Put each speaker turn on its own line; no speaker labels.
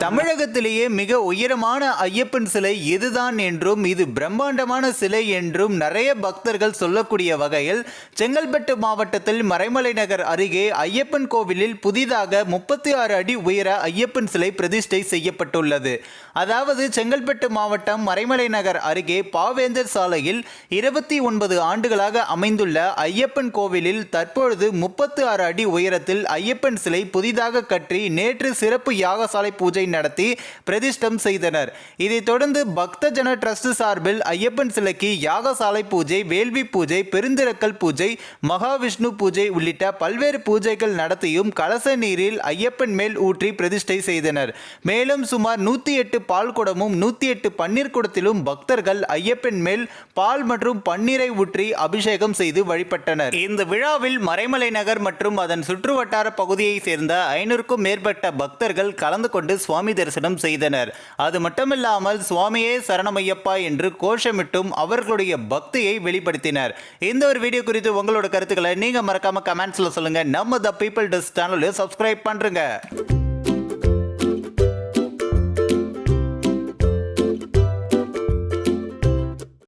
தமிழகத்திலேயே மிக உயரமான ஐயப்பன் சிலை இதுதான் என்றும் இது பிரம்மாண்டமான சிலை என்றும் நிறைய பக்தர்கள் சொல்லக்கூடிய வகையில் செங்கல்பட்டு மாவட்டத்தில் மறைமலை நகர் அருகே ஐயப்பன் கோவிலில் புதிதாக முப்பத்தி ஆறு அடி உயர ஐயப்பன் சிலை பிரதிஷ்டை செய்யப்பட்டுள்ளது. அதாவது செங்கல்பட்டு மாவட்டம் மறைமலை நகர் அருகே பாவேந்தர் சாலையில் இருபத்தி ஒன்பது ஆண்டுகளாக அமைந்துள்ள ஐயப்பன் கோவிலில் தற்பொழுது முப்பத்தி ஆறு அடி உயரத்தில் ஐயப்பன் சிலை புதிதாக கற்றி நேற்று சிறப்பு யாகசாலை பூஜை நடத்தி பிரதிஷ்டம் செய்தனர். இதைத் தொடர்ந்து பக்தஜன டிரஸ்ட் சார்பில் ஐயப்பன் சிலைக்கு யாகசாலை பூஜை வேள்வி பூஜை பெருந்திரக்கல் பூஜை மகாவிஷ்ணு பூஜை உள்ளிட்ட பல்வேறு பூஜைகள் நடத்தியும் கலச நீரில் ஐயப்பன் மேல் ஊற்றி பிரதிஷ்டை செய்தனர். மேலும் சுமார் நூற்றி எட்டு பால் குடமும் நூற்றி எட்டு பன்னீர் குடத்திலும் பக்தர்கள் ஐயப்பன் மேல் பால் மற்றும் பன்னீரை ஊற்றி அபிஷேகம் செய்து வழிபட்டனர். இந்த விழாவில் மறைமலை நகர் மற்றும் அதன் சுற்றுவட்டார பகுதியை சேர்ந்த ஐநூறுக்கும் மேற்பட்ட பக்தர்கள் கலந்து கொண்டு சுவாமி தரிசனம் செய்தனர். அது மட்டுமில்லாமல் சுவாமியே சரணமையப்பா என்று கோஷமிட்டும் அவர்களுடைய பக்தியை வெளிப்படுத்தினர். இந்த ஒரு வீடியோ குறித்து உங்களோட கருத்துக்களை நீங்க மறக்காம கமெண்ட்ஸ்ல சொல்லுங்க. நம்ம த பீப்புள் டெஸ்ட் சேனலை சப்ஸ்கிரைப் பண்றேங்க.